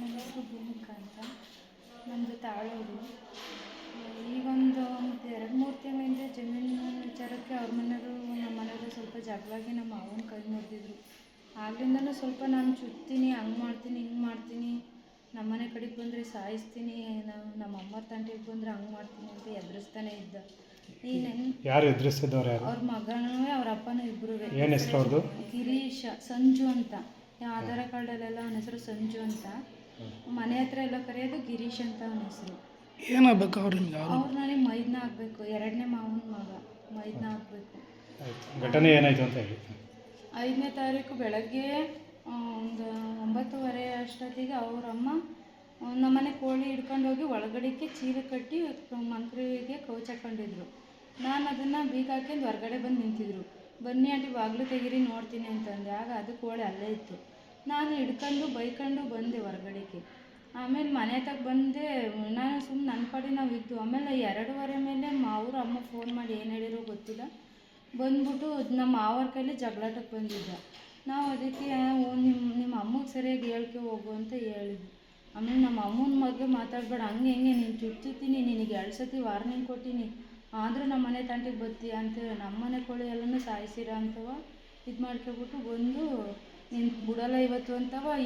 ನನ್ನ ಹೆಸರು ಭೂಮಿಕಾ ಅಂತ ನಮ್ಮದು ತಾಳೂರು. ಈಗೊಂದು ಒಂದು ಎರಡು ಮೂರು ತಿಂಗಳಿಂದ ಜಮೀನು ವಿಚಾರಕ್ಕೆ ಅವ್ರ ಮನೆಯವರು ನಮ್ಮ ಮನೆಯವರು ಸ್ವಲ್ಪ ಜಗಳಾಗಿ ನಮ್ಮ ಮಾವನ ಕೈ ಮುರಿದಿದ್ರು. ಆಗ್ಲಿಂದನೂ ಸ್ವಲ್ಪ ನಾನು ಚುತ್ತೀನಿ ಹಂಗೆ ಮಾಡ್ತೀನಿ ಹಿಂಗೆ ಮಾಡ್ತೀನಿ. ನಮ್ಮ ಮನೆ ಕಡೆಗೆ ಬಂದರೆ ಸಾಯಿಸ್ತೀನಿ ನಾವು ನಮ್ಮ ಅಮ್ಮ ತಂಟೆಗೆ ಬಂದರೆ ಹಂಗೆ ಮಾಡ್ತೀನಿ ಅಂತ ಎದುರಿಸ್ತಾನೆ ಇದ್ದ. ಈ ಯಾರು ಎದುರಿಸಿದವ್ರು ಅವ್ರ ಮಗನೂ ಅವ್ರ ಅಪ್ಪನೂ ಇಬ್ಬರು ಏನು ಹೆಸರು ಅವ್ರದ್ದು ಗಿರೀಶ ಸಂಜು ಅಂತ. ಆಧಾರ ಕಾರ್ಡಲ್ಲೆಲ್ಲ ಅವನ ಹೆಸರು ಸಂಜು ಅಂತ. ಮನೆ ಹತ್ರ ಎಲ್ಲ ಕರೆಯೋದು ಗಿರೀಶ್ ಅಂತ ಅವನ ಹೆಸರು. ಏನಾಗಬೇಕು ಅವ್ರಿಂದ? ಅವ್ರು ನನಗೆ ಮೈದ್ನ ಆಗಬೇಕು ಎರಡನೇ ಮಾವನ ಮಗ ಮೈದ್ನ ಆಗಬೇಕು ಘಟನೆ ಏನಾಯ್ತು ಅಂತ ಹೇಳಿ. ಐದನೇ ತಾರೀಕು ಬೆಳಗ್ಗೆ ಆ, ಒಂದು ಒಂಬತ್ತುವರೆ ಅಷ್ಟೊತ್ತಿಗೆ ಅವ್ರ ಅಮ್ಮ ನಮ್ಮನೆ ಕೋಳಿ ಹಿಡ್ಕೊಂಡು ಹೋಗಿ ಒಳಗಡೆಗೆ ಚೀಲ ಕಟ್ಟಿ ಮಂತ್ರಿಗೆ ಕೌಚ್ ಹಾಕೊಂಡಿದ್ರು. ನಾನು ಅದನ್ನು ಬೀಗ ಹಾಕ್ಯಂಡು ಹೊರಗಡೆ ಬಂದು ನಿಂತಿದ್ರು. ಬನ್ನಿ ಆಂಟಿ ಬಾಗಿಲು ತೆಗೀರಿ ನೋಡ್ತೀನಿ ಅಂತಂದೆ ಆಗ ಅದು ಕೋಳಿ ಅಲ್ಲೇ ಇತ್ತು. ನಾನು ಹಿಡ್ಕೊಂಡು ಬೈಕೊಂಡು ಬಂದೆ ಹೊರಗಡೆಗೆ. ಆಮೇಲೆ ಮನೆ ತಗ ಬಂದೆ, ನಾನು ಸುಮ್ಮನೆ ನನ್ನ ಪಾಡಿ ನಾವು ಇದ್ದು, ಆಮೇಲೆ ಎರಡೂವರೆ ಮೇಲೆ ಅವ್ರ ಅಮ್ಮ ಫೋನ್ ಮಾಡಿ ಏನು ಹೇಳಿರೋ ಗೊತ್ತಿಲ್ಲ. ಬಂದ್ಬಿಟ್ಟು ನಮ್ಮ ಮಾವರ ಕೈಲಿ ಜಗಳಾಟಕ್ಕೆ ಬಂದಿದ್ದ. ನಾವು ಅದಕ್ಕೆ ನಿಮ್ಮ ನಿಮ್ಮ ಅಮ್ಮಗೆ ಸರಿಯಾಗಿ ಹೇಳ್ಕೆ ಹೋಗು ಅಂತ ಹೇಳಿದ್ವಿ. ಆಮೇಲೆ ನಮ್ಮ ಅಮ್ಮನ ಮಗ್ಗೆ ಮಾತಾಡ್ಬೇಡ, ಹಂಗೆ ಹೆಂಗೆ ನೀನು ಚುಚ್ಚುತ್ತೀನಿ ನಿನಗೆ ಎರಡು ಸತಿ ವಾರ್ನಿಂಗ್ ಕೊಟ್ಟೀನಿ ಆದರೂ ನಮ್ಮ ಮನೆ ತಂಟಿಗೆ ಬರ್ತೀಯ ಅಂತ ನಮ್ಮ ಮನೆ ಕೋಳಿ ಎಲ್ಲನೂ ಸಾಯಿಸಿರ ಅಂತವ ಇದು ಮಾಡ್ಕೊಬಿಟ್ಟು ಬಂದು ನೀನು ಬಿಡಲ್ಲ ಇವತ್ತು ಅಂತವ